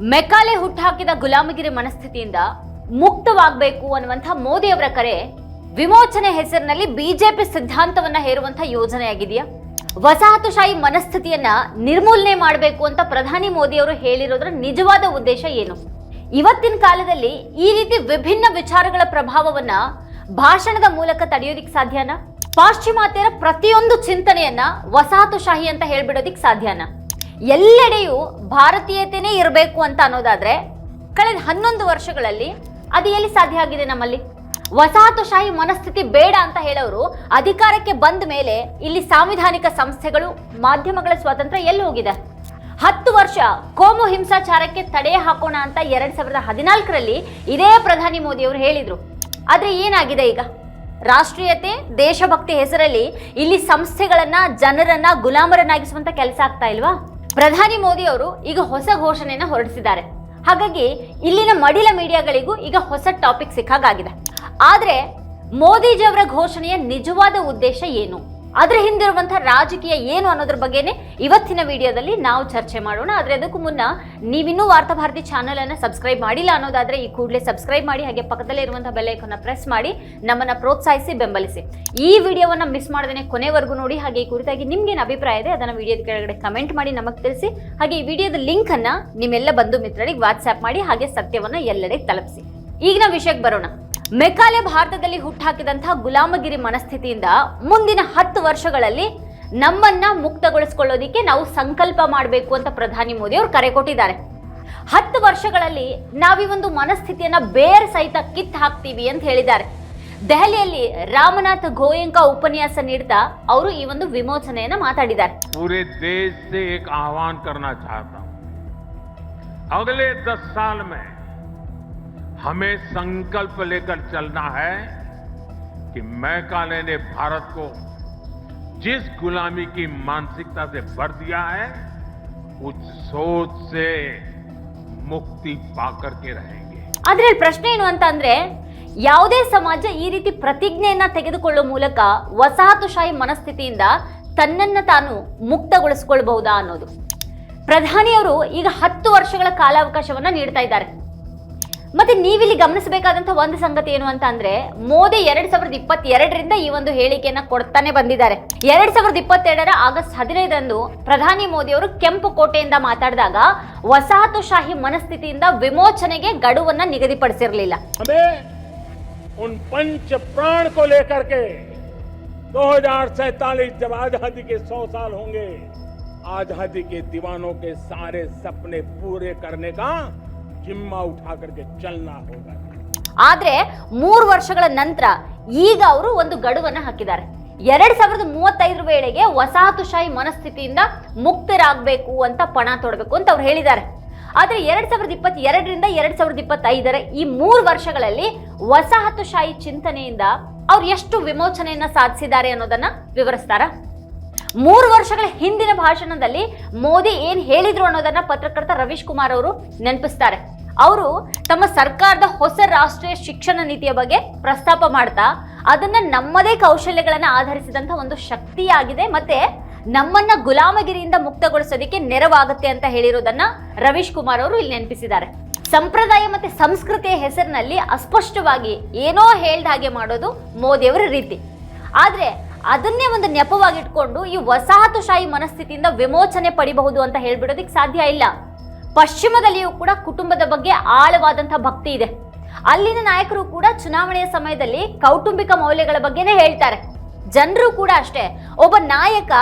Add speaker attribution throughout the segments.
Speaker 1: ಮೆಕ್ಕಾಲೆ ಹುಟ್ಟುಹಾಕಿದ ಗುಲಾಮಗಿರಿ ಮನಸ್ಥಿತಿಯಿಂದ ಮುಕ್ತವಾಗಬೇಕು ಅನ್ನುವಂಥ ಮೋದಿಯವರ ಕರೆ, ವಿಮೋಚನೆ ಹೆಸರಿನಲ್ಲಿ ಬಿಜೆಪಿ ಸಿದ್ಧಾಂತವನ್ನ ಹೇರುವಂಥ ಯೋಜನೆಯಾಗಿದೆಯಾ? ವಸಾಹತುಶಾಹಿ ಮನಸ್ಥಿತಿಯನ್ನ ನಿರ್ಮೂಲನೆ ಮಾಡಬೇಕು ಅಂತ ಪ್ರಧಾನಿ ಮೋದಿಯವರು ಹೇಳಿರೋದ್ರ ನಿಜವಾದ ಉದ್ದೇಶ ಏನು? ಇವತ್ತಿನ ಕಾಲದಲ್ಲಿ ಈ ರೀತಿ ವಿಭಿನ್ನ ವಿಚಾರಗಳ ಪ್ರಭಾವವನ್ನ ಭಾಷಣದ ಮೂಲಕ ತಡೆಯೋದಿಕ್ ಸಾಧ್ಯನಾ? ಪಾಶ್ಚಿಮಾತ್ಯರ ಪ್ರತಿಯೊಂದು ಚಿಂತನೆಯನ್ನ ವಸಾಹತುಶಾಹಿ ಅಂತ ಹೇಳ್ಬಿಡೋದಿಕ್ ಸಾಧ್ಯನಾ? ಎಲ್ಲೆಡೆಯೂ ಭಾರತೀಯತೆನೇ ಇರಬೇಕು ಅಂತ ಅನ್ನೋದಾದ್ರೆ ಕಳೆದ ಹನ್ನೊಂದು ವರ್ಷಗಳಲ್ಲಿ ಅದು ಎಲ್ಲಿ ಸಾಧ್ಯ ಆಗಿದೆ ನಮ್ಮಲ್ಲಿ? ವಸಾಹತುಶಾಹಿ ಮನಸ್ಥಿತಿ ಬೇಡ ಅಂತ ಹೇಳೋರು ಅಧಿಕಾರಕ್ಕೆ ಬಂದ ಮೇಲೆ ಇಲ್ಲಿ ಸಾಂವಿಧಾನಿಕ ಸಂಸ್ಥೆಗಳು, ಮಾಧ್ಯಮಗಳ ಸ್ವಾತಂತ್ರ್ಯ ಎಲ್ಲಿ ಹೋಗಿದೆ? ಹತ್ತು ವರ್ಷ ಕೋಮು ಹಿಂಸಾಚಾರಕ್ಕೆ ತಡೆ ಹಾಕೋಣ ಅಂತ ಎರಡ್ ಸಾವಿರದ ಹದಿನಾಲ್ಕರಲ್ಲಿ ಇದೇ ಪ್ರಧಾನಿ ಮೋದಿ ಅವರು ಹೇಳಿದ್ರು. ಆದ್ರೆ ಏನಾಗಿದೆ ಈಗ? ರಾಷ್ಟ್ರೀಯತೆ, ದೇಶಭಕ್ತಿ ಹೆಸರಲ್ಲಿ ಇಲ್ಲಿ ಸಂಸ್ಥೆಗಳನ್ನ, ಜನರನ್ನ ಗುಲಾಮರನ್ನಾಗಿಸುವಂತ ಕೆಲಸ ಆಗ್ತಾ ಇಲ್ವಾ? ಪ್ರಧಾನಿ ಮೋದಿ ಅವರು ಈಗ ಹೊಸ ಘೋಷಣೆಯನ್ನ ಹೊರಡಿಸಿದ್ದಾರೆ. ಹಾಗಾಗಿ ಇಲ್ಲಿನ ಮಡಿಲ ಮೀಡಿಯಾಗಳಿಗೂ ಈಗ ಹೊಸ ಟಾಪಿಕ್ ಸಿಕ್ಕಾಗಿದೆ ಆದ್ರೆ ಮೋದಿಜಿಯವರ ಘೋಷಣೆಯ ನಿಜವಾದ ಉದ್ದೇಶ ಏನು? ಅದ್ರ ಹಿಂದಿರುವಂತಹ ರಾಜಕೀಯ ಏನು ಅನ್ನೋದ್ರ ಬಗ್ಗೆನೇ ಇವತ್ತಿನ ವಿಡಿಯೋದಲ್ಲಿ ನಾವು ಚರ್ಚೆ ಮಾಡೋಣ. ಆದ್ರೆ ಅದಕ್ಕೂ ಮುನ್ನ ನೀವಿನ್ನೂ ವಾರ್ತಾಭಾರತಿ ಚಾನಲ್ ಅನ್ನ ಸಬ್ಸ್ಕ್ರೈಬ್ ಮಾಡಿಲ್ಲ ಅನ್ನೋದಾದ್ರೆ ಈ ಕೂಡಲೇ ಸಬ್ಸ್ಕ್ರೈಬ್ ಮಾಡಿ, ಹಾಗೆ ಪಕ್ಕದಲ್ಲೇ ಇರುವಂತಹ ಬೆಲ್ ಐಕನ್ನ ಪ್ರೆಸ್ ಮಾಡಿ, ನಮ್ಮನ್ನ ಪ್ರೋತ್ಸಾಹಿಸಿ, ಬೆಂಬಲಿಸಿ. ಈ ವಿಡಿಯೋವನ್ನ ಮಿಸ್ ಮಾಡದೇನೆ ಕೊನೆವರೆಗೂ ನೋಡಿ, ಹಾಗೆ ಈ ಕುರಿತಾಗಿ ನಿಮ್ಗೇನು ಅಭಿಪ್ರಾಯ ಇದೆ ಅದನ್ನ ವಿಡಿಯೋದ ಕೆಳಗಡೆ ಕಮೆಂಟ್ ಮಾಡಿ ನಮಗೆ ತಿಳಿಸಿ, ಹಾಗೆ ಈ ವಿಡಿಯೋದ ಲಿಂಕ್ ಅನ್ನ ನಿಮ್ಮೆಲ್ಲ ಬಂಧು ಮಿತ್ರರಿಗೆ ವಾಟ್ಸ್ಆಪ್ ಮಾಡಿ, ಹಾಗೆ ಸತ್ಯವನ್ನ ಎಲ್ಲೆಡೆ ತಲುಪಿಸಿ. ಈಗ ನಾವು ವಿಷಯಕ್ಕೆ ಬರೋಣ. ಮೆಕಾಲೆ ಭಾರತದಲ್ಲಿ ಹುಟ್ಟಾಕಿದಂತಹ ಗುಲಾಮಗಿರಿ ಮನಸ್ಥಿತಿಯಿಂದ ಮುಂದಿನ ಹತ್ತು ವರ್ಷಗಳಲ್ಲಿ ನಮ್ಮನ್ನ ಮುಕ್ತಗೊಳಿಸ್ಕೊಳ್ಳೋದಿಕ್ಕೆ ನಾವು ಸಂಕಲ್ಪ ಮಾಡಬೇಕು ಅಂತ ಪ್ರಧಾನಿ ಮೋದಿ ಅವರು ಕರೆ ಕೊಟ್ಟಿದ್ದಾರೆ ಹತ್ತು ವರ್ಷಗಳಲ್ಲಿ ನಾವು ಈ ಒಂದು ಮನಸ್ಥಿತಿಯನ್ನ ಬೇರ್ ಸಹಿತ ಕಿತ್ ಹಾಕ್ತೀವಿ ಅಂತ ಹೇಳಿದ್ದಾರೆ ದೆಹಲಿಯಲ್ಲಿ ರಾಮನಾಥ್ ಗೋಯಂಕ ಉಪನ್ಯಾಸ ನೀಡ್ತಾ ಅವರು ಈ ಒಂದು ವಿಮೋಚನೆಯನ್ನ ಮಾತಾಡಿದ್ದಾರೆ
Speaker 2: पूरे देश से एक आह्वान करना चाहता हूं अगले दस साल में हमें संकल्प लेकर चलना है कि मैकाले ने भारत को जिस गुलामी की मानसिकता से भर दिया है उस सोच से मुक्ति पाकर के रहेंगे
Speaker 1: ಆದ್ರೆ ಇಲ್ಲಿ ಪ್ರಶ್ನೆ ಏನು ಅಂತ ಅಂದ್ರೆ ಯಾವುದೇ ಸಮಾಜ ಈ ರೀತಿ ಪ್ರತಿಜ್ಞೆಯನ್ನ ತೆಗೆದುಕೊಳ್ಳುವ ಮೂಲಕ ವಸಾಹತುಶಾಹಿ ಮನಸ್ಥಿತಿಯಿಂದ ತನ್ನನ್ನ ತಾನು ಮುಕ್ತಗೊಳಿಸಿಕೊಳ್ಬಹುದಾ ಅನ್ನೋದು ಪ್ರಧಾನಿಯವರು ಈಗ ಹತ್ತು ವರ್ಷಗಳ ಕಾಲಾವಕಾಶವನ್ನ ನೀಡ್ತಾ ಇದ್ದಾರೆ ಮತ್ತೆ ನೀವಿಲ್ಲಿ ಗಮನಿಸಬೇಕಾದಂತ ಒಂದು ಸಂಗತಿ ಏನು ಅಂತ ಅಂದ್ರೆ ಮೋದಿ ಎರಡ್ ಸಾವಿರದ ಇಪ್ಪತ್ತೆರಡರಿಂದ ಈ ಒಂದು ಹೇಳಿಕೆಯನ್ನ ಕೊಡ್ತಾನೆ ಬಂದಿದ್ದಾರೆ ಎರಡ್ ಸಾವಿರದ ಇಪ್ಪತ್ತೆರಡರ ಆಗಸ್ಟ್ ಹದಿನೈದರಂದು ಪ್ರಧಾನಿ ಮೋದಿ ಅವರು ಕೆಂಪು ಕೋಟೆಯಿಂದ ಮಾತಾಡಿದಾಗ ವಸಾಹತುಶಾಹಿ ಮನಸ್ಥಿತಿಯಿಂದ ವಿಮೋಚನೆಗೆ ಗಡುವನ್ನ ನಿಗದಿಪಡಿಸಿರಲಿಲ್ಲ
Speaker 3: हमें उन पंच प्राण को लेकर के 2047 जब आजादी के 100 साल होंगे आजादी के दीवानों के सारे सपने पूरे करने का ಜಿಮ್ ಔಟ್ ಚಲನ
Speaker 1: ಆದ್ರೆ ಮೂರು ವರ್ಷಗಳ ನಂತರ ಈಗ ಅವರು ಒಂದು ಗಡುವನ್ನು ಹಾಕಿದ್ದಾರೆ. ಎರಡ್ ಸಾವಿರದ ಮೂವತ್ತೈದರ ವೇಳೆಗೆ ವಸಾಹತುಶಾಹಿ ಮನಸ್ಥಿತಿಯಿಂದ ಮುಕ್ತರಾಗಬೇಕು ಅಂತ ಪಣ ತೊಡಬೇಕು ಅಂತ ಅವ್ರು ಹೇಳಿದ್ದಾರೆ. ಆದರೆ ಎರಡ್ ಸಾವಿರದ ಇಪ್ಪತ್ತ್ ಎರಡರಿಂದ ಎರಡ್ ಸಾವಿರದ ಇಪ್ಪತ್ತೈದರ ಈ ಮೂರು ವರ್ಷಗಳಲ್ಲಿ ವಸಾಹತುಶಾಹಿ ಚಿಂತನೆಯಿಂದ ಅವ್ರು ಎಷ್ಟು ವಿಮೋಚನೆಯನ್ನ ಸಾಧಿಸಿದ್ದಾರೆ ಅನ್ನೋದನ್ನ ವಿವರಿಸ್ತಾರ. ಮೂರು ವರ್ಷಗಳ ಹಿಂದಿನ ಭಾಷಣದಲ್ಲಿ ಮೋದಿ ಏನ್ ಹೇಳಿದ್ರು ಅನ್ನೋದನ್ನ ಪತ್ರಕರ್ತ ರವೀಶ್ ಕುಮಾರ್ ಅವರು ನೆನಪಿಸ್ತಾರೆ. ಅವರು ತಮ್ಮ ಸರ್ಕಾರದ ಹೊಸ ರಾಷ್ಟ್ರೀಯ ಶಿಕ್ಷಣ ನೀತಿಯ ಬಗ್ಗೆ ಪ್ರಸ್ತಾಪ ಮಾಡ್ತಾ ಅದನ್ನ ನಮ್ಮದೇ ಕೌಶಲ್ಯಗಳನ್ನ ಆಧರಿಸಿದಂತ ಒಂದು ಶಕ್ತಿಯಾಗಿದೆ ಮತ್ತೆ ನಮ್ಮನ್ನ ಗುಲಾಮಗಿರಿಯಿಂದ ಮುಕ್ತಗೊಳಿಸೋದಕ್ಕೆ ನೆರವಾಗುತ್ತೆ ಅಂತ ಹೇಳಿರೋದನ್ನ ರವೀಶ್ ಕುಮಾರ್ ಅವರು ಇಲ್ಲಿ ನೆನಪಿಸಿದ್ದಾರೆ. ಸಂಪ್ರದಾಯ ಮತ್ತೆ ಸಂಸ್ಕೃತಿಯ ಹೆಸರಿನಲ್ಲಿ ಅಸ್ಪಷ್ಟವಾಗಿ ಏನೋ ಹೇಳ್ದ ಹಾಗೆ ಮಾಡೋದು ಮೋದಿಯವರ ರೀತಿ. ಆದ್ರೆ ಅದನ್ನೇ ಒಂದು ನೆಪವಾಗಿಟ್ಕೊಂಡು ಈ ವಸಾಹತುಶಾಹಿ ಮನಸ್ಥಿತಿಯಿಂದ ವಿಮೋಚನೆ ಪಡಿಬಹುದು ಅಂತ ಹೇಳ್ಬಿಡೋದಕ್ಕೆ ಸಾಧ್ಯ ಇಲ್ಲ. ಪಶ್ಚಿಮದಲ್ಲಿಯೂ ಕೂಡ ಕುಟುಂಬದ ಬಗ್ಗೆ ಆಳವಾದಂತಹ ಭಕ್ತಿ ಇದೆ. ಅಲ್ಲಿನ ನಾಯಕರು ಕೂಡ ಚುನಾವಣೆಯ ಸಮಯದಲ್ಲಿ ಕೌಟುಂಬಿಕ ಮೌಲ್ಯಗಳ ಬಗ್ಗೆನೇ ಹೇಳ್ತಾರೆ. ಜನರು ಕೂಡ ಅಷ್ಟೇ. ಒಬ್ಬ ನಾಯಕ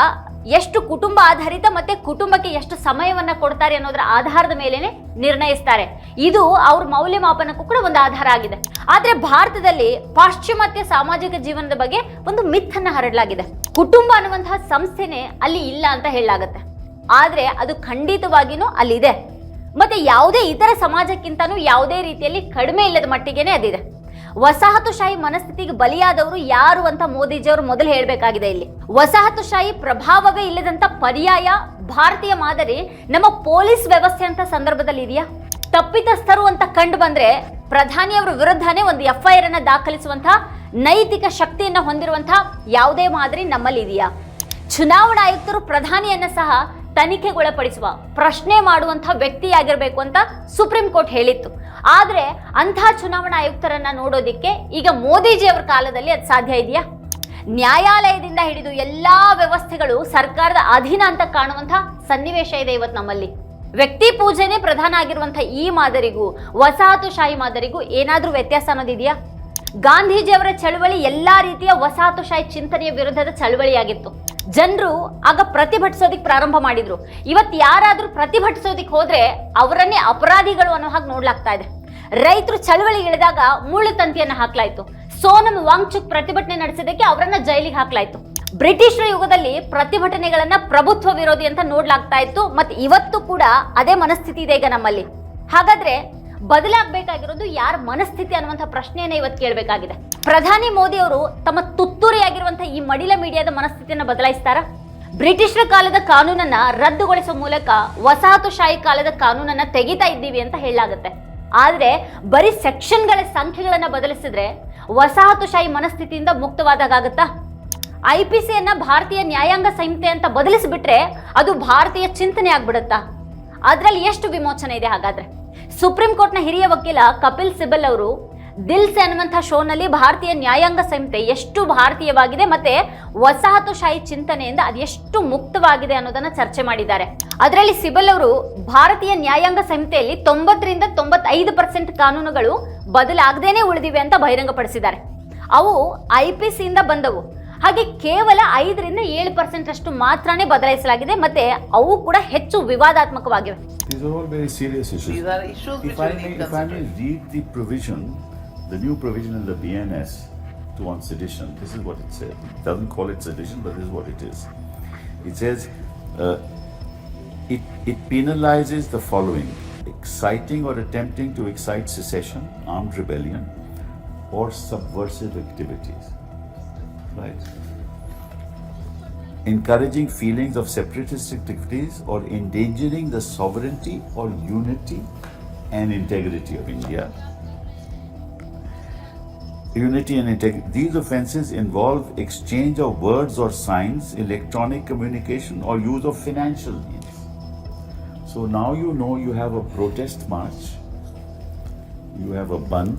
Speaker 1: ಎಷ್ಟು ಕುಟುಂಬ ಆಧಾರಿತ ಮತ್ತೆ ಕುಟುಂಬಕ್ಕೆ ಎಷ್ಟು ಸಮಯವನ್ನ ಕೊಡ್ತಾರೆ ಅನ್ನೋದರ ಆಧಾರದ ಮೇಲೆನೆ ನಿರ್ಣಯಿಸ್ತಾರೆ. ಇದು ಅವ್ರ ಮೌಲ್ಯಮಾಪನಕ್ಕೂ ಕೂಡ ಒಂದು ಆಧಾರ ಆಗಿದೆ. ಆದ್ರೆ ಭಾರತದಲ್ಲಿ ಪಾಶ್ಚಿಮಾತ್ಯ ಸಾಮಾಜಿಕ ಜೀವನದ ಬಗ್ಗೆ ಒಂದು ಮಿಥನ್ನ ಹರಡಲಾಗಿದೆ. ಕುಟುಂಬ ಅನ್ನುವಂತಹ ಸಂಸ್ಥೆನೇ ಅಲ್ಲಿ ಇಲ್ಲ ಅಂತ ಹೇಳಲಾಗತ್ತೆ. ಆದ್ರೆ ಅದು ಖಂಡಿತವಾಗಿನೂ ಅಲ್ಲಿದೆ. ಮತ್ತೆ ಯಾವುದೇ ಇತರ ಸಮಾಜಕ್ಕಿಂತನೂ ಯಾವುದೇ ರೀತಿಯಲ್ಲಿ ಕಡಿಮೆ ಇಲ್ಲದ ಮಟ್ಟಿಗೆನೆ ಅದಿದೆ. ವಸಾಹತುಶಾಹಿ ಮನಸ್ಥಿತಿಗೆ ಬಲಿಯಾದವರು ಯಾರು ಅಂತ ಮೋದಿಜಿಯವರು ಮೊದಲು ಹೇಳಬೇಕಾಗಿದೆ ಇಲ್ಲಿ. ವಸಾಹತುಶಾಹಿ ಪ್ರಭಾವವೇ ಇಲ್ಲದಂತ ಪರ್ಯಾಯ ಭಾರತೀಯ ಮಾದರಿ ನಮ್ಮ ಪೊಲೀಸ್ ವ್ಯವಸ್ಥೆ ಅಂತ ಸಂದರ್ಭದಲ್ಲಿ ಇದೆಯಾ? ತಪ್ಪಿತಸ್ಥರು ಅಂತ ಕಂಡು ಬಂದ್ರೆ ಪ್ರಧಾನಿಯವರ ವಿರುದ್ಧನೇ ಒಂದು ಎಫ್ ಐ ಆರ್ ಅನ್ನ ದಾಖಲಿಸುವಂತಹ ನೈತಿಕ ಶಕ್ತಿಯನ್ನ ಹೊಂದಿರುವಂತಹ ಯಾವುದೇ ಮಾದರಿ ನಮ್ಮಲ್ಲಿ ಇದೆಯಾ? ಚುನಾವಣಾ ಆಯುಕ್ತರು ಪ್ರಧಾನಿಯನ್ನ ಸಹ ತನಿಖೆಗೊಳಪಡಿಸುವ, ಪ್ರಶ್ನೆ ಮಾಡುವಂಥ ವ್ಯಕ್ತಿಯಾಗಿರಬೇಕು ಅಂತ ಸುಪ್ರೀಂ ಕೋರ್ಟ್ ಹೇಳಿತ್ತು. ಆದರೆ ಅಂತಹ ಚುನಾವಣಾ ಆಯುಕ್ತರನ್ನ ನೋಡೋದಿಕ್ಕೆ ಈಗ ಮೋದಿಜಿ ಅವರ ಕಾಲದಲ್ಲಿ ಅದು ಸಾಧ್ಯ ಇದೆಯಾ? ನ್ಯಾಯಾಲಯದಿಂದ ಹಿಡಿದು ಎಲ್ಲಾ ವ್ಯವಸ್ಥೆಗಳು ಸರ್ಕಾರದ ಅಧೀನ ಅಂತ ಕಾಣುವಂಥ ಸನ್ನಿವೇಶ ಇದೆ ಇವತ್ತು ನಮ್ಮಲ್ಲಿ. ವ್ಯಕ್ತಿ ಪೂಜೆನೇ ಪ್ರಧಾನ ಆಗಿರುವಂಥ ಈ ಮಾದರಿಗೂ, ವಸಾಹತುಶಾಹಿ ಮಾದರಿಗೂ ಏನಾದರೂ ವ್ಯತ್ಯಾಸ ಅನ್ನೋದಿದೆಯಾ? ಗಾಂಧೀಜಿಯವರ ಚಳವಳಿ ಎಲ್ಲಾ ರೀತಿಯ ವಸಾಹತುಶಾಹಿ ಚಿಂತನೆಯ ವಿರುದ್ಧದ ಚಳವಳಿಯಾಗಿತ್ತು. ಜನರು ಆಗ ಪ್ರತಿಭಟಿಸೋದಿಕ್ ಪ್ರಾರಂಭ ಮಾಡಿದ್ರು. ಇವತ್ತು ಯಾರಾದರೂ ಪ್ರತಿಭಟಿಸೋದಿಕ್ ಹೋದ್ರೆ ಅವರನ್ನೇ ಅಪರಾಧಿಗಳು ಅನ್ನೋ ಹಾಗೆ ನೋಡ್ಲಾಗ್ತಾ ಇದೆ. ರೈತರು ಚಳವಳಿ ಇಳಿದಾಗ ಮುಳ್ಳು ತಂತಿಯನ್ನ ಹಾಕ್ಲಾಯ್ತು. ಸೋನಂ ವಾಂಗ್ಚುಕ್ ಪ್ರತಿಭಟನೆ ನಡೆಸಿದ್ದಕ್ಕೆ ಅವರನ್ನ ಜೈಲಿಗೆ ಹಾಕ್ಲಾಯ್ತು. ಬ್ರಿಟಿಷರ ಯುಗದಲ್ಲಿ ಪ್ರತಿಭಟನೆಗಳನ್ನ ಪ್ರಭುತ್ವ ವಿರೋಧಿ ಅಂತ ನೋಡ್ಲಾಗ್ತಾ ಇತ್ತು. ಮತ್ತೆ ಇವತ್ತು ಕೂಡ ಅದೇ ಮನಸ್ಥಿತಿ ಇದೆ ಈಗ ನಮ್ಮಲ್ಲಿ. ಹಾಗಾದ್ರೆ ಬದಲಾಗಬೇಕಾಗಿರೋದು ಯಾರ ಮನಸ್ಥಿತಿ ಅನ್ನುವಂಥ ಪ್ರಶ್ನೆಯನ್ನು ಇವತ್ತು ಕೇಳಬೇಕಾಗಿದೆ. ಪ್ರಧಾನಿ ಮೋದಿ ಅವರು ತಮ್ಮ ತುತ್ತೂರಿಯಾಗಿರುವಂತಹ ಈ ಮಡಿಲ ಮೀಡಿಯಾದ ಮನಸ್ಥಿತಿಯನ್ನು ಬದಲಾಯಿಸ್ತಾರ? ಬ್ರಿಟಿಷರ ಕಾಲದ ಕಾನೂನನ್ನ ರದ್ದುಗೊಳಿಸುವ ಮೂಲಕ ವಸಾಹತುಶಾಹಿ ಕಾಲದ ಕಾನೂನನ್ನ ತೆಗಿತಾ ಇದ್ದೀವಿ ಅಂತ ಹೇಳಲಾಗುತ್ತೆ. ಆದರೆ ಬರೀ ಸೆಕ್ಷನ್ಗಳ ಸಂಖ್ಯೆಗಳನ್ನು ಬದಲಿಸಿದ್ರೆ ವಸಾಹತುಶಾಹಿ ಮನಸ್ಥಿತಿಯಿಂದ ಮುಕ್ತವಾದಾಗತ್ತಾ ಐ ಪಿ ಸಿಯನ್ನ ಭಾರತೀಯ ನ್ಯಾಯಾಂಗ ಸಂಹಿತೆ ಅಂತ ಬದಲಿಸಿಬಿಟ್ರೆ ಅದು ಭಾರತೀಯ ಚಿಂತನೆ ಆಗ್ಬಿಡುತ್ತಾ? ಅದರಲ್ಲಿ ಎಷ್ಟು ವಿಮೋಚನೆ ಇದೆ ಹಾಗಾದ್ರೆ? ಸುಪ್ರೀಂ ಕೋರ್ಟ್ನ ಹಿರಿಯ ವಕೀಲ ಕಪಿಲ್ ಸಿಬಲ್ ಅವರು ದಿಲ್ಸ್ ಅನ್ನುವಂಥ ಶೋನಲ್ಲಿ ಭಾರತೀಯ ನ್ಯಾಯಾಂಗ ಸಂಹಿತೆ ಎಷ್ಟು ಭಾರತೀಯವಾಗಿದೆ ಮತ್ತೆ ವಸಾಹತುಶಾಹಿ ಚಿಂತನೆಯಿಂದ ಅದೆಷ್ಟು ಮುಕ್ತವಾಗಿದೆ ಅನ್ನೋದನ್ನ ಚರ್ಚೆ ಮಾಡಿದ್ದಾರೆ. ಅದರಲ್ಲಿ ಸಿಬಲ್ ಅವರು, ಭಾರತೀಯ ನ್ಯಾಯಾಂಗ ಸಂಹಿತೆಯಲ್ಲಿ ತೊಂಬತ್ತರಿಂದ ತೊಂಬತ್ತೈದು ಪರ್ಸೆಂಟ್ ಕಾನೂನುಗಳು ಬದಲಾಗದೇನೆ ಉಳಿದಿವೆ ಅಂತ ಬಹಿರಂಗಪಡಿಸಿದ್ದಾರೆ. ಅವು ಐ ಪಿ ಸಿಯಿಂದ ಬಂದವು. ಹಾಗೆ ಕೇವಲ ಐದರಿಂದ ಏಳು ಪರ್ಸೆಂಟ್ ಅಷ್ಟು ಮಾತ್ರನೇ ಬದಲಾಯಿಸಲಾಗಿದೆ ಮತ್ತೆ ಅವು ಕೂಡ ಹೆಚ್ಚು ವಿವಾದಾತ್ಮಕವಾಗಿವೆ
Speaker 4: These are all very serious issues.
Speaker 5: These are issues
Speaker 4: if
Speaker 5: which
Speaker 4: I
Speaker 5: will
Speaker 4: may,
Speaker 5: need
Speaker 4: if I may read the provision, the new provision in the BNS to on sedition, this is what it says. It doesn't call it sedition, but this is what it is. It says uh, it, it penalizes the following exciting or attempting to excite secession, armed rebellion, or subversive activities. Right? encouraging feelings of separatist activities or endangering the sovereignty or unity and integrity of India. Unity and integrity. These offences involve exchange of words or signs, electronic communication, or use of financial means. So now you know you have a protest march, you have a band,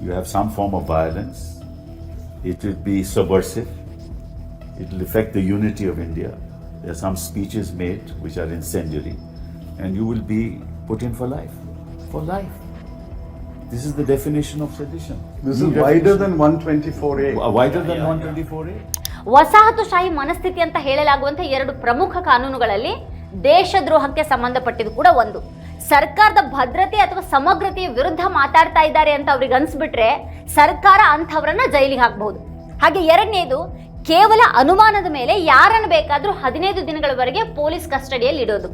Speaker 4: you have some form of violence, it will be subversive, it will affect the unity of India. There are some speeches made which are incendiary, and you will be put in for life. For life. This is the definition of sedition.
Speaker 6: This
Speaker 4: New
Speaker 6: is wider than 124A.
Speaker 4: W- wider than 124A.
Speaker 1: ವಸಾಹತುಶಾಹಿ ಮನಸ್ಥಿತಿ ಅಂತ ಹೇಳಲಾಗುವಂತಹ ಎರಡು ಪ್ರಮುಖ ಕಾನೂನುಗಳಲ್ಲಿ ದೇಶದ್ರೋಹಕ್ಕೆ ಸಂಬಂಧಪಟ್ಟಿದ್ದು ಕೂಡ ಒಂದು ಸರ್ಕಾರದ ಭದ್ರತೆ ಅಥವಾ ಸಮಗ್ರತೆಯ ವಿರುದ್ಧ ಮಾತಾಡ್ತಾ ಇದ್ದಾರೆ ಅಂತ ಅವ್ರಿಗೆ ಅನ್ಸ್ಬಿಟ್ರೆ ಸರ್ಕಾರ ಅಂಥವ್ರನ್ನ ಜೈಲಿಗೆ ಹಾಕಬಹುದು ಹಾಗೆ ಎರಡನೇದು, ಕೇವಲ ಅನುಮಾನದ ಮೇಲೆ ಯಾರನ್ನು ಬೇಕಾದರೂ ಹದಿನೈದು ದಿನಗಳವರೆಗೆ ಪೊಲೀಸ್ ಕಸ್ಟಡಿಯಲ್ಲಿ ಇಡೋದು.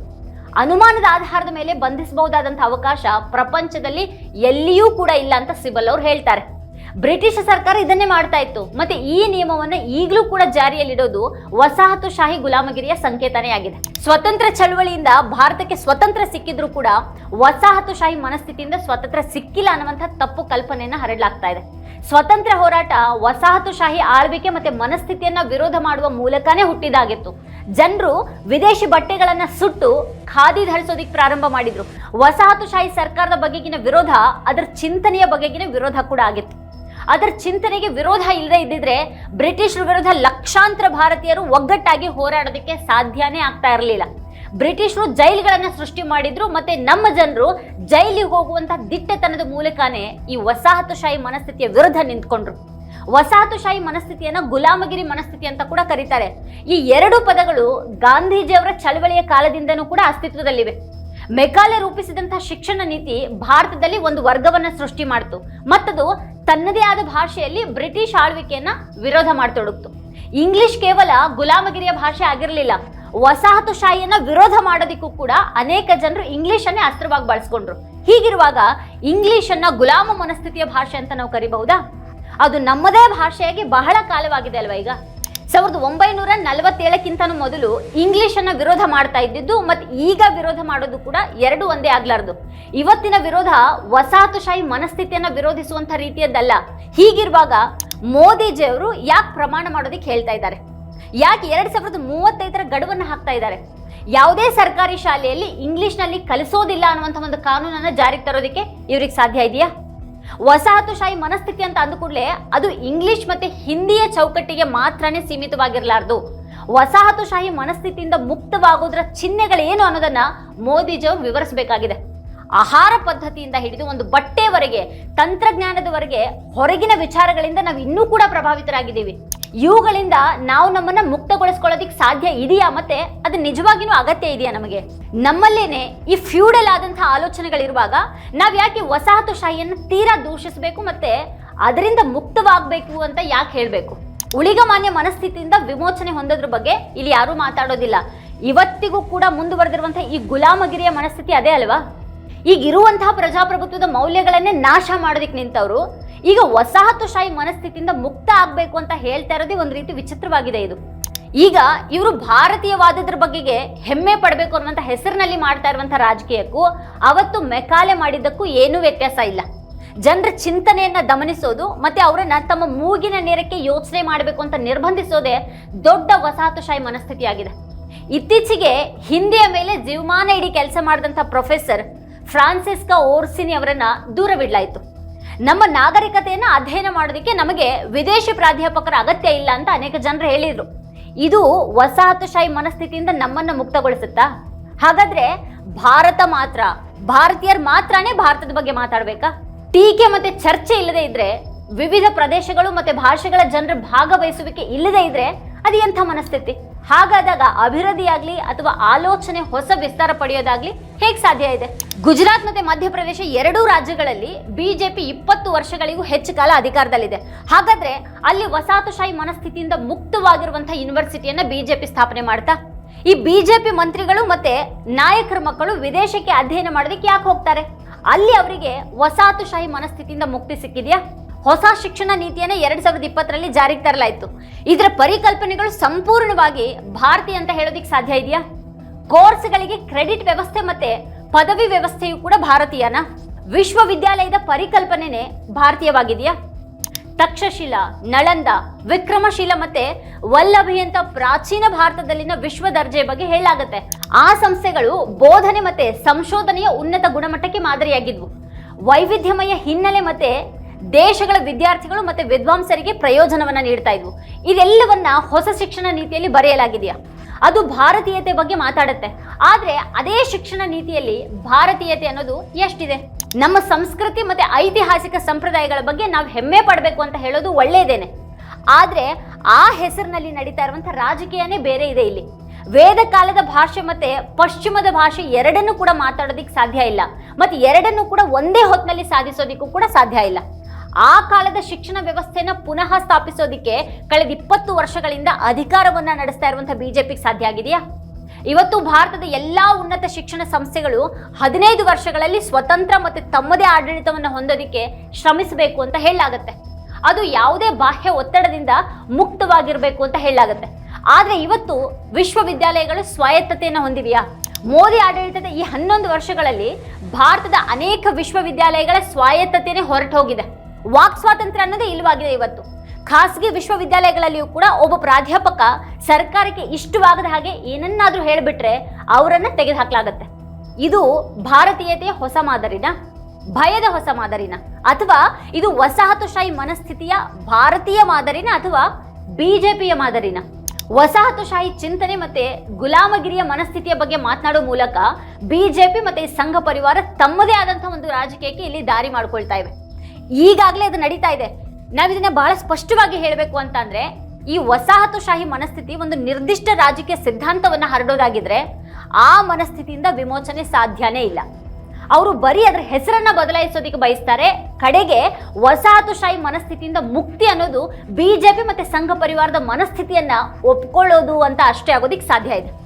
Speaker 1: ಅನುಮಾನದ ಆಧಾರದ ಮೇಲೆ ಬಂಧಿಸಬಹುದಾದಂಥ ಅವಕಾಶ ಪ್ರಪಂಚದಲ್ಲಿ ಎಲ್ಲಿಯೂ ಕೂಡ ಇಲ್ಲ ಅಂತ ಸಿಬಲ್ ಅವರು ಹೇಳ್ತಾರೆ. ಬ್ರಿಟಿಷ್ ಸರ್ಕಾರ ಇದನ್ನೇ ಮಾಡ್ತಾ ಇತ್ತು. ಮತ್ತೆ ಈ ನಿಯಮವನ್ನ ಈಗಲೂ ಕೂಡ ಜಾರಿಯಲ್ಲಿಡೋದು ವಸಾಹತುಶಾಹಿ ಗುಲಾಮಗಿರಿಯ ಸಂಕೇತನೇ ಆಗಿದೆ. ಸ್ವತಂತ್ರ ಚಳವಳಿಯಿಂದ ಭಾರತಕ್ಕೆ ಸ್ವತಂತ್ರ ಸಿಕ್ಕಿದ್ರು ಕೂಡ ವಸಾಹತುಶಾಹಿ ಮನಸ್ಥಿತಿಯಿಂದ ಸ್ವತಂತ್ರ ಸಿಕ್ಕಿಲ್ಲ ಅನ್ನುವಂಥ ತಪ್ಪು ಕಲ್ಪನೆಯನ್ನ ಹರಡಲಾಗ್ತಾ ಇದೆ. ಸ್ವತಂತ್ರ ಹೋರಾಟ ವಸಾಹತುಶಾಹಿ ಆಳ್ವಿಕೆ ಮತ್ತೆ ಮನಸ್ಥಿತಿಯನ್ನ ವಿರೋಧ ಮಾಡುವ ಮೂಲಕನೇ ಹುಟ್ಟಿದಾಗಿತ್ತು. ಜನರು ವಿದೇಶಿ ಬಟ್ಟೆಗಳನ್ನ ಸುಟ್ಟು ಖಾದಿ ಧರಿಸೋದಿಕ್ ಪ್ರಾರಂಭ ಮಾಡಿದ್ರು. ವಸಾಹತುಶಾಹಿ ಸರ್ಕಾರದ ಬಗೆಗಿನ ವಿರೋಧ, ಅದರ ಚಿಂತನೆಯ ಬಗೆಗಿನ ವಿರೋಧ ಕೂಡ ಆಗಿತ್ತು. ಅದರ ಚಿಂತನೆಗೆ ವಿರೋಧ ಇಲ್ಲದೆ ಇದ್ದಿದ್ರೆ ಬ್ರಿಟಿಷರ ವಿರುದ್ಧ ಲಕ್ಷಾಂತರ ಭಾರತೀಯರು ಒಗ್ಗಟ್ಟಾಗಿ ಹೋರಾಡೋದಕ್ಕೆ ಸಾಧ್ಯನೇ ಆಗ್ತಾ ಇರಲಿಲ್ಲ. ಬ್ರಿಟಿಷರು ಜೈಲುಗಳನ್ನು ಸೃಷ್ಟಿ ಮಾಡಿದ್ರು ಮತ್ತೆ ನಮ್ಮ ಜನರು ಜೈಲಿಗೆ ಹೋಗುವಂತ ದಿಟ್ಟತನದ ಮೂಲಕನೇ ಈ ವಸಾಹತುಶಾಹಿ ಮನಸ್ಥಿತಿಯ ವಿರುದ್ಧ ನಿಂತ್ಕೊಂಡ್ರು. ವಸಾಹತುಶಾಹಿ ಮನಸ್ಥಿತಿಯನ್ನ ಗುಲಾಮಗಿರಿ ಮನಸ್ಥಿತಿ ಅಂತ ಕೂಡ ಕರೀತಾರೆ. ಈ ಎರಡು ಪದಗಳು ಗಾಂಧೀಜಿಯವರ ಚಳವಳಿಯ ಕಾಲದಿಂದನೂ ಕೂಡ ಅಸ್ತಿತ್ವದಲ್ಲಿವೆ. ಮೆಕಾಲೆ ರೂಪಿಸಿದಂತಹ ಶಿಕ್ಷಣ ನೀತಿ ಭಾರತದಲ್ಲಿ ಒಂದು ವರ್ಗವನ್ನ ಸೃಷ್ಟಿ ಮಾಡಿತು. ಮತ್ತದು ತನ್ನದೇ ಆದ ಭಾಷೆಯಲ್ಲಿ ಬ್ರಿಟಿಷ್ ಆಳ್ವಿಕೆಯನ್ನ ವಿರೋಧ ಮಾಡತೊಡಗ್ತು. ಇಂಗ್ಲಿಷ್ ಕೇವಲ ಗುಲಾಮಗಿರಿಯ ಭಾಷೆ ಆಗಿರಲಿಲ್ಲ. ವಸಾಹತುಶಾಹಿಯನ್ನ ವಿರೋಧ ಮಾಡೋದಿಕ್ಕೂ ಕೂಡ ಅನೇಕ ಜನರು ಇಂಗ್ಲಿಷ್ ಅನ್ನೇ ಅಸ್ತ್ರವಾಗಿ ಬಳಸ್ಕೊಂಡ್ರು. ಹೀಗಿರುವಾಗ ಇಂಗ್ಲಿಷ್ ಅನ್ನ ಗುಲಾಮ ಮನಸ್ಥಿತಿಯ ಭಾಷೆ ಅಂತ ನಾವು ಕರಿಬಹುದಾ? ಅದು ನಮ್ಮದೇ ಭಾಷೆಯಾಗಿ ಬಹಳ ಕಾಲವಾಗಿದೆ ಅಲ್ವಾ ಈಗ? ಸಾವಿರದ ಒಂಬೈನೂರ ನಲವತ್ತೇಳಕ್ಕಿಂತನೂ ಮೊದಲು ಇಂಗ್ಲಿಷ್ ಅನ್ನ ವಿರೋಧ ಮಾಡ್ತಾ ಇದ್ದಿದ್ದು, ಮತ್ತೆ ಈಗ ವಿರೋಧ ಮಾಡೋದು ಕೂಡ ಎರಡು ಒಂದೇ ಆಗ್ಲಾರ್ದು. ಇವತ್ತಿನ ವಿರೋಧ ವಸಾಹತುಶಾಹಿ ಮನಸ್ಥಿತಿಯನ್ನ ವಿರೋಧಿಸುವಂತ ರೀತಿಯದ್ದಲ್ಲ. ಹೀಗಿರುವಾಗ ಮೋದಿಜಿಯವರು ಯಾಕೆ ಪ್ರಮಾಣ ಮಾಡೋದಕ್ಕೆ ಹೇಳ್ತಾ ಇದ್ದಾರೆ? ಯಾಕೆ ಎರಡ್ ಸಾವಿರದ ಮೂವತ್ತೈದರ ಗಡುವನ್ನು ಹಾಕ್ತಾ ಇದ್ದಾರೆ? ಯಾವುದೇ ಸರ್ಕಾರಿ ಶಾಲೆಯಲ್ಲಿ ಇಂಗ್ಲಿಷ್ನಲ್ಲಿ ಕಲಿಸೋದಿಲ್ಲ ಅನ್ನುವಂಥ ಒಂದು ಕಾನೂನನ್ನು ಜಾರಿಗೆ ತರೋದಕ್ಕೆ ಇವ್ರಿಗೆ ಸಾಧ್ಯ ಇದೆಯಾ? ವಸಾಹತುಶಾಹಿ ಮನಸ್ಥಿತಿ ಅಂತ ಅಂದ ಕೂಡಲೇ ಅದು ಇಂಗ್ಲಿಷ್ ಮತ್ತೆ ಹಿಂದಿಯ ಚೌಕಟ್ಟಿಗೆ ಮಾತ್ರನೇ ಸೀಮಿತವಾಗಿರಲಾರ್ದು. ವಸಾಹತುಶಾಹಿ ಮನಸ್ಥಿತಿಯಿಂದ ಮುಕ್ತವಾಗೋದ್ರ ಚಿಹ್ನೆಗಳೇನು ಅನ್ನೋದನ್ನ ಮೋದಿಜಿಯವರು ವಿವರಿಸಬೇಕಾಗಿದೆ. ಆಹಾರ ಪದ್ಧತಿಯಿಂದ ಹಿಡಿದು ಒಂದು ಬಟ್ಟೆವರೆಗೆ, ತಂತ್ರಜ್ಞಾನದವರೆಗೆ ಹೊರಗಿನ ವಿಚಾರಗಳಿಂದ ನಾವು ಇನ್ನೂ ಕೂಡ ಪ್ರಭಾವಿತರಾಗಿದ್ದೀವಿ. ಇವುಗಳಿಂದ ನಾವು ನಮ್ಮನ್ನ ಮುಕ್ತಗೊಳಿಸ್ಕೊಳ್ಳೋದಿಕ್ ಸಾಧ್ಯ ಇದೆಯಾ? ಮತ್ತೆ ಅದು ನಿಜವಾಗಿನೂ ಅಗತ್ಯ ಇದೆಯಾ ನಮಗೆ? ನಮ್ಮಲ್ಲೇನೆ ಈ ಫ್ಯೂಡಲ್ ಆದಂತಹ ಆಲೋಚನೆಗಳಿರುವಾಗ ನಾವು ಯಾಕೆ ವಸಾಹತುಶಾಹಿಯನ್ನು ತೀರಾ ದೂಷಿಸಬೇಕು ಮತ್ತೆ ಅದರಿಂದ ಮುಕ್ತವಾಗಬೇಕು ಅಂತ ಯಾಕೆ ಹೇಳಬೇಕು? ಉಳಿಗಮಾನ್ಯ ಮನಸ್ಥಿತಿಯಿಂದ ವಿಮೋಚನೆ ಹೊಂದೋದ್ರ ಬಗ್ಗೆ ಇಲ್ಲಿ ಯಾರೂ ಮಾತಾಡೋದಿಲ್ಲ. ಇವತ್ತಿಗೂ ಕೂಡ ಮುಂದುವರೆದಿರುವಂತಹ ಈ ಗುಲಾಮಗಿರಿಯ ಮನಸ್ಥಿತಿ ಅದೇ ಅಲ್ವಾ? ಈಗ ಇರುವಂತಹ ಪ್ರಜಾಪ್ರಭುತ್ವದ ಮೌಲ್ಯಗಳನ್ನೇ ನಾಶ ಮಾಡೋದಕ್ಕೆ ನಿಂತವರು. ಈಗ ವಸಾಹತುಶಾಹಿ ಮನಸ್ಥಿತಿಯಿಂದ ಮುಕ್ತ ಆಗಬೇಕು ಅಂತ ಹೇಳ್ತಾ ಇರೋದೇ ಒಂದು ರೀತಿ ವಿಚಿತ್ರವಾಗಿದೆ ಇದು. ಈಗ ಇವರು ಭಾರತೀಯವಾದದ್ರ ಬಗೆಗೆ ಹೆಮ್ಮೆ ಪಡಬೇಕು ಅನ್ನುವಂಥ ಹೆಸರಿನಲ್ಲಿ ಮಾಡ್ತಾ ಇರುವಂಥ ರಾಜಕೀಯಕ್ಕೂ, ಅವತ್ತು ಮೆಕಾಲೆ ಮಾಡಿದ್ದಕ್ಕೂ ಏನೂ ವ್ಯತ್ಯಾಸ ಇಲ್ಲ. ಜನರ ಚಿಂತನೆಯನ್ನ ಗಮನಿಸೋದು ಮತ್ತೆ ಅವರನ್ನ ತಮ್ಮ ಮೂಗಿನ ನೇರಕ್ಕೆ ಯೋಚನೆ ಮಾಡಬೇಕು ಅಂತ ನಿರ್ಬಂಧಿಸೋದೇ ದೊಡ್ಡ ವಸಾಹತುಶಾಹಿ ಮನಸ್ಥಿತಿಯಾಗಿದೆ. ಇತ್ತೀಚೆಗೆ ಹಿಂದಿಯ ಮೇಲೆ ಜೀವಮಾನ ಇಡೀ ಕೆಲಸ ಮಾಡಿದಂಥ ಪ್ರೊಫೆಸರ್ ಫ್ರಾನ್ಸಿಸ್ಕಾ ಓರ್ಸಿನಿ ಅವರನ್ನ ದೂರವಿಡಲಾಯಿತು ನಮ್ಮ ನಾಗರಿಕತೆಯನ್ನು ಅಧ್ಯಯನ ಮಾಡೋದಕ್ಕೆ ನಮಗೆ ವಿದೇಶಿ ಪ್ರಾಧ್ಯಾಪಕರ ಅಗತ್ಯ ಇಲ್ಲ ಅಂತ ಅನೇಕ ಜನರು ಹೇಳಿದರು. ಇದು ವಸಾಹತುಶಾಹಿ ಮನಸ್ಥಿತಿಯಿಂದ ನಮ್ಮನ್ನು ಮುಕ್ತಗೊಳಿಸುತ್ತಾ? ಹಾಗಾದ್ರೆ ಭಾರತ ಮಾತ್ರ, ಭಾರತೀಯರು ಮಾತ್ರನೇ ಭಾರತದ ಬಗ್ಗೆ ಮಾತಾಡ್ಬೇಕಾ? ಟೀಕೆ ಮತ್ತೆ ಚರ್ಚೆ ಇಲ್ಲದೆ ಇದ್ರೆ, ವಿವಿಧ ಪ್ರದೇಶಗಳು ಮತ್ತೆ ಭಾಷೆಗಳ ಜನರ ಭಾಗವಹಿಸುವಿಕೆ ಇಲ್ಲದೆ ಇದ್ರೆ ಅದು ಎಂಥ ಮನಸ್ಥಿತಿ? ಹಾಗಾದಾಗ ಅಭಿವೃದ್ಧಿಯಾಗ್ಲಿ ಅಥವಾ ಆಲೋಚನೆ ಹೊಸ ವಿಸ್ತಾರ ಪಡೆಯೋದಾಗ್ಲಿ ಹೇಗೆ ಸಾಧ್ಯ ಇದೆ? ಗುಜರಾತ್ ಮತ್ತೆ ಮಧ್ಯಪ್ರದೇಶ ಎರಡೂ ರಾಜ್ಯಗಳಲ್ಲಿ ಬಿಜೆಪಿ ಇಪ್ಪತ್ತು ವರ್ಷಗಳಿಗೂ ಹೆಚ್ಚು ಕಾಲ ಅಧಿಕಾರದಲ್ಲಿದೆ. ಹಾಗಾದ್ರೆ ಅಲ್ಲಿ ವಸಾಹತುಶಾಹಿ ಮನಸ್ಥಿತಿಯಿಂದ ಮುಕ್ತವಾಗಿರುವಂತಹ ಯೂನಿವರ್ಸಿಟಿಯನ್ನ ಬಿಜೆಪಿ ಸ್ಥಾಪನೆ ಮಾಡ್ತಾ? ಈ ಬಿಜೆಪಿ ಮಂತ್ರಿಗಳು ಮತ್ತೆ ನಾಯಕರ ಮಕ್ಕಳು ವಿದೇಶಕ್ಕೆ ಅಧ್ಯಯನ ಮಾಡೋದಕ್ಕೆ ಯಾಕೆ ಹೋಗ್ತಾರೆ? ಅಲ್ಲಿ ಅವರಿಗೆ ವಸಾಹತುಶಾಹಿ ಮನಸ್ಥಿತಿಯಿಂದ ಮುಕ್ತಿ ಸಿಕ್ಕಿದ್ಯಾ? ಹೊಸ ಶಿಕ್ಷಣ ನೀತಿಯನ್ನ ಎರಡ್ ಸಾವಿರದ ಇಪ್ಪತ್ತರಲ್ಲಿ ಜಾರಿಗೆ ತರಲಾಯಿತು. ಇದರ ಪರಿಕಲ್ಪನೆಗಳು ಸಂಪೂರ್ಣವಾಗಿ ಭಾರತೀಯ ಅಂತ ಹೇಳೋದಿಕ್ ಸಾಧ್ಯ ಇದೆಯಾ? ಕೋರ್ಸ್ಗಳಿಗೆ ಕ್ರೆಡಿಟ್ ವ್ಯವಸ್ಥೆ ಮತ್ತೆ ಪದವಿ ವ್ಯವಸ್ಥೆಯು ಕೂಡ ಭಾರತೀಯನ? ವಿಶ್ವವಿದ್ಯಾಲಯದ ಪರಿಕಲ್ಪನೆನೇ ಭಾರತೀಯವಾಗಿದೆಯಾ? ತಕ್ಷಶಿಲಾ, ನಳಂದ, ವಿಕ್ರಮಶೀಲ ಮತ್ತೆ ವಲ್ಲಭಿ ಅಂತ ಪ್ರಾಚೀನ ಭಾರತದಲ್ಲಿನ ವಿಶ್ವ ದರ್ಜೆ ಬಗ್ಗೆ ಹೇಳಲಾಗುತ್ತೆ. ಆ ಸಂಸ್ಥೆಗಳು ಬೋಧನೆ ಮತ್ತೆ ಸಂಶೋಧನೆಯ ಉನ್ನತ ಗುಣಮಟ್ಟಕ್ಕೆ ಮಾದರಿಯಾಗಿದ್ವು. ವೈವಿಧ್ಯಮಯ ಹಿನ್ನೆಲೆ ಮತ್ತೆ ದೇಶಗಳ ವಿದ್ಯಾರ್ಥಿಗಳು ಮತ್ತೆ ವಿದ್ವಾಂಸರಿಗೆ ಪ್ರಯೋಜನವನ್ನ ನೀಡ್ತಾ ಇದ್ವು. ಇದೆಲ್ಲವನ್ನ ಹೊಸ ಶಿಕ್ಷಣ ನೀತಿಯಲ್ಲಿ ಬರೆಯಲಾಗಿದೆಯಾ? ಅದು ಭಾರತೀಯತೆ ಬಗ್ಗೆ ಮಾತಾಡುತ್ತೆ. ಆದ್ರೆ ಅದೇ ಶಿಕ್ಷಣ ನೀತಿಯಲ್ಲಿ ಭಾರತೀಯತೆ ಅನ್ನೋದು ಎಷ್ಟಿದೆ? ನಮ್ಮ ಸಂಸ್ಕೃತಿ ಮತ್ತೆ ಐತಿಹಾಸಿಕ ಸಂಪ್ರದಾಯಗಳ ಬಗ್ಗೆ ನಾವು ಹೆಮ್ಮೆ ಪಡಬೇಕು ಅಂತ ಹೇಳೋದು ಒಳ್ಳೆಯದೇನೆ ಆದರೆ ಆ ಹೆಸರಿನಲ್ಲಿ ನಡೀತಾ ಇರುವಂಥ ರಾಜಕೀಯನೇ ಬೇರೆ ಇದೆ ಇಲ್ಲಿ. ವೇದ ಕಾಲದ ಭಾಷೆ ಮತ್ತೆ ಪಶ್ಚಿಮದ ಭಾಷೆ ಎರಡನ್ನೂ ಕೂಡ ಮಾತಾಡೋದಿಕ್ಕೆ ಸಾಧ್ಯ ಇಲ್ಲ. ಮತ್ತೆ ಎರಡನ್ನೂ ಕೂಡ ಒಂದೇ ಹೊತ್ತಿನಲ್ಲಿ ಸಾಧಿಸೋದಿಕ್ಕೂ ಕೂಡ ಸಾಧ್ಯ ಇಲ್ಲ. ಆ ಕಾಲದ ಶಿಕ್ಷಣ ವ್ಯವಸ್ಥೆನ ಪುನಃ ಸ್ಥಾಪಿಸೋದಿಕ್ಕೆ ಕಳೆದ ಇಪ್ಪತ್ತು ವರ್ಷಗಳಿಂದ ಅಧಿಕಾರವನ್ನ ನಡೆಸ್ತಾ ಇರುವಂತಹ ಬಿಜೆಪಿಗೆ ಸಾಧ್ಯ ಆಗಿದೆಯಾ? ಇವತ್ತು ಭಾರತದ ಎಲ್ಲಾ ಉನ್ನತ ಶಿಕ್ಷಣ ಸಂಸ್ಥೆಗಳು ಹದಿನೈದು ವರ್ಷಗಳಲ್ಲಿ ಸ್ವತಂತ್ರ ಮತ್ತೆ ತಮ್ಮದೇ ಆಡಳಿತವನ್ನು ಹೊಂದೋದಿಕ್ಕೆ ಶ್ರಮಿಸಬೇಕು ಅಂತ ಹೇಳಲಾಗತ್ತೆ. ಅದು ಯಾವುದೇ ಬಾಹ್ಯ ಒತ್ತಡದಿಂದ ಮುಕ್ತವಾಗಿರಬೇಕು ಅಂತ ಹೇಳಲಾಗತ್ತೆ. ಆದರೆ ಇವತ್ತು ವಿಶ್ವವಿದ್ಯಾಲಯಗಳು ಸ್ವಾಯತ್ತತೆಯನ್ನು ಹೊಂದಿವೆಯಾ? ಮೋದಿ ಆಡಳಿತದ ಈ ಹನ್ನೊಂದು ವರ್ಷಗಳಲ್ಲಿ ಭಾರತದ ಅನೇಕ ವಿಶ್ವವಿದ್ಯಾಲಯಗಳ ಸ್ವಾಯತ್ತತೆಯೇ ಹೊರಟು ಹೋಗಿದೆ ವಾಕ್ ಸ್ವಾತಂತ್ರ್ಯ ಅನ್ನೋದೇ ಇಲ್ಲವಾಗಿದೆ ಇವತ್ತು. ಖಾಸಗಿ ವಿಶ್ವವಿದ್ಯಾಲಯಗಳಲ್ಲಿಯೂ ಕೂಡ ಒಬ್ಬ ಪ್ರಾಧ್ಯಾಪಕ ಸರ್ಕಾರಕ್ಕೆ ಇಷ್ಟವಾಗದ ಹಾಗೆ ಏನನ್ನಾದರೂ ಹೇಳಿಬಿಟ್ರೆ ಅವರನ್ನ ತೆಗೆದುಹಾಕ್ಲಾಗತ್ತೆ. ಇದು ಭಾರತೀಯತೆಯ ಹೊಸ ಮಾದರಿನ? ಭಯದ ಹೊಸ ಮಾದರಿನ? ಅಥವಾ ಇದು ವಸಾಹತುಶಾಹಿ ಮನಸ್ಥಿತಿಯ ಭಾರತೀಯ ಮಾದರಿನ ಅಥವಾ ಬಿಜೆಪಿಯ ಮಾದರಿನ? ವಸಾಹತುಶಾಹಿ ಚಿಂತನೆ ಮತ್ತೆ ಗುಲಾಮಗಿರಿಯ ಮನಸ್ಥಿತಿಯ ಬಗ್ಗೆ ಮಾತನಾಡೋ ಮೂಲಕ ಬಿಜೆಪಿ ಮತ್ತೆ ಸಂಘ ಪರಿವಾರ ತಮ್ಮದೇ ಆದಂತಹ ಒಂದು ರಾಜಕೀಯಕ್ಕೆ ಇಲ್ಲಿ ದಾರಿ ಮಾಡ್ಕೊಳ್ತಾ ಇವೆ. ಈಗಾಗಲೇ ಅದು ನಡೀತಾ ಇದೆ. ನಾವು ಇದನ್ನ ಬಹಳ ಸ್ಪಷ್ಟವಾಗಿ ಹೇಳಬೇಕು ಅಂತ ಅಂದ್ರೆ ಈ ವಸಾಹತುಶಾಹಿ ಮನಸ್ಥಿತಿ ಒಂದು ನಿರ್ದಿಷ್ಟ ರಾಜಕೀಯ ಸಿದ್ಧಾಂತವನ್ನ ಹರಡೋದಾಗಿದ್ರೆ, ಆ ಮನಸ್ಥಿತಿಯಿಂದ ವಿಮೋಚನೆ ಸಾಧ್ಯನೇ ಇಲ್ಲ. ಅವರು ಬರೀ ಅದರ ಹೆಸರನ್ನ ಬದಲಾಯಿಸೋದಿಕ್ಕೆ ಬಯಸ್ತಾರೆ. ಕಡೆಗೆ ವಸಾಹತುಶಾಹಿ ಮನಸ್ಥಿತಿಯಿಂದ ಮುಕ್ತಿ ಅನ್ನೋದು ಬಿಜೆಪಿ ಮತ್ತೆ ಸಂಘ ಪರಿವಾರದ ಮನಸ್ಥಿತಿಯನ್ನ ಒಪ್ಕೊಳ್ಳೋದು ಅಂತ ಅಷ್ಟೇ ಆಗೋದಿಕ್ಕೆ ಸಾಧ್ಯ ಇದೆ.